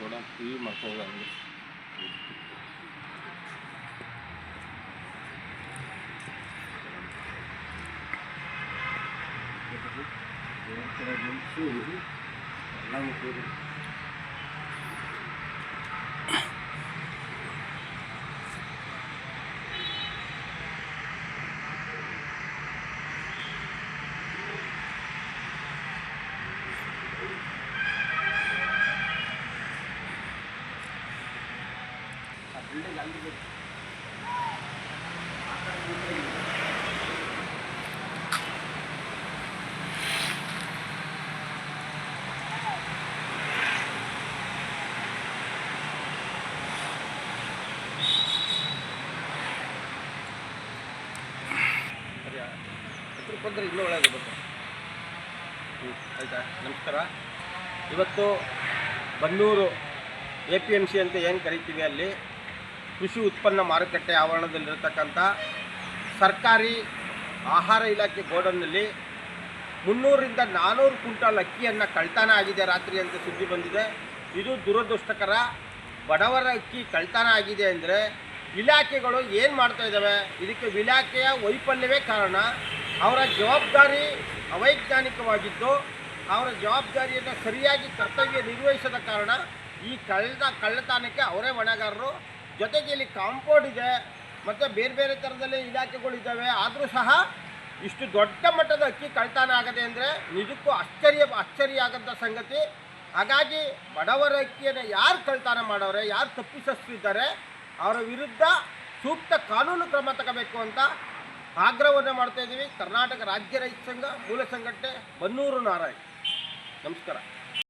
కూడా ఇవి మర్చిపోగలండి Thank you. ಬಂದರೆ ಇನ್ನೂ ಒಳ್ಳೆಯದು ಗೊತ್ತು ಹ್ಞೂ ಆಯಿತಾ? ನಮಸ್ಕಾರ. ಇವತ್ತು Bannur A P M C ಅಂತ ಏನು ಕರಿತೀವಿ ಅಲ್ಲಿ? ಕೃಷಿ ಉತ್ಪನ್ನ ಮಾರುಕಟ್ಟೆ ಆವರಣದಲ್ಲಿರತಕ್ಕಂಥ ಸರ್ಕಾರಿ ಆಹಾರ ಇಲಾಖೆ ಗೋಡನ್ನಲ್ಲಿ ಮುನ್ನೂರಿಂದ ನಾನ್ನೂರು ಕ್ವಿಂಟಾಲ್ ಅಕ್ಕಿಯನ್ನು ಕಳ್ತಾನ ಆಗಿದೆ ರಾತ್ರಿ ಅಂತ ಸುದ್ದಿ ಬಂದಿದೆ. ಇದು ದುರದೃಷ್ಟಕರ ಬಡವರ ಅಕ್ಕಿ ಕಳ್ತಾನ ಆಗಿದೆ ಅಂದರೆ ಇಲಾಖೆಗಳು ಏನು ಮಾಡ್ತಾ ಇದ್ದಾವೆ ಇದಕ್ಕೆ ಇಲಾಖೆಯ ವೈಫಲ್ಯವೇ ಕಾರಣ. ಅವರ ಜವಾಬ್ದಾರಿ ಅವೈಜ್ಞಾನಿಕವಾಗಿದ್ದು, ಅವರ ಜವಾಬ್ದಾರಿಯನ್ನು ಸರಿಯಾಗಿ ಕರ್ತವ್ಯ ನಿರ್ವಹಿಸದ ಕಾರಣ ಈ ಕಳ್ಳದ ಕಳ್ಳತನಕ್ಕೆ ಅವರೇ ಹೊಣೆಗಾರರು. ಜೊತೆಗೆ ಇಲ್ಲಿ ಕಾಂಪೌಂಡ್ ಇದೆ, ಮತ್ತು ಬೇರೆ ಬೇರೆ ಥರದಲ್ಲಿ ಇಲಾಖೆಗಳಿದ್ದಾವೆ ಆದರೂ ಸಹ ಇಷ್ಟು ದೊಡ್ಡ ಮಟ್ಟದ ಅಕ್ಕಿ ಕಳ್ತಾನ ಆಗದೆ ಅಂದರೆ ನಿಜಕ್ಕೂ ಆಶ್ಚರ್ಯ ಆಶ್ಚರ್ಯ ಆಗಂಥ ಸಂಗತಿ. ಹಾಗಾಗಿ ಬಡವರ ಅಕ್ಕಿಯನ್ನು ಯಾರು ಕಳ್ತಾನ ಮಾಡೋರೆ, ಯಾರು ತಪ್ಪಿಸಿದ್ದಾರೆ ಅವರ ವಿರುದ್ಧ ಸೂಕ್ತ ಕಾನೂನು ಕ್ರಮ ತಗೋಬೇಕು ಅಂತ ಆಗ್ರಹವನ್ನು ಮಾಡ್ತಾ ಇದ್ದೀವಿ ಕರ್ನಾಟಕ ರಾಜ್ಯ ರೈತ ಸಂಘ, ಮೂಲ ಸಂಘಟನೆ, ಬನ್ನೂರು ನಾರಾಯಣ್. ನಮಸ್ಕಾರ.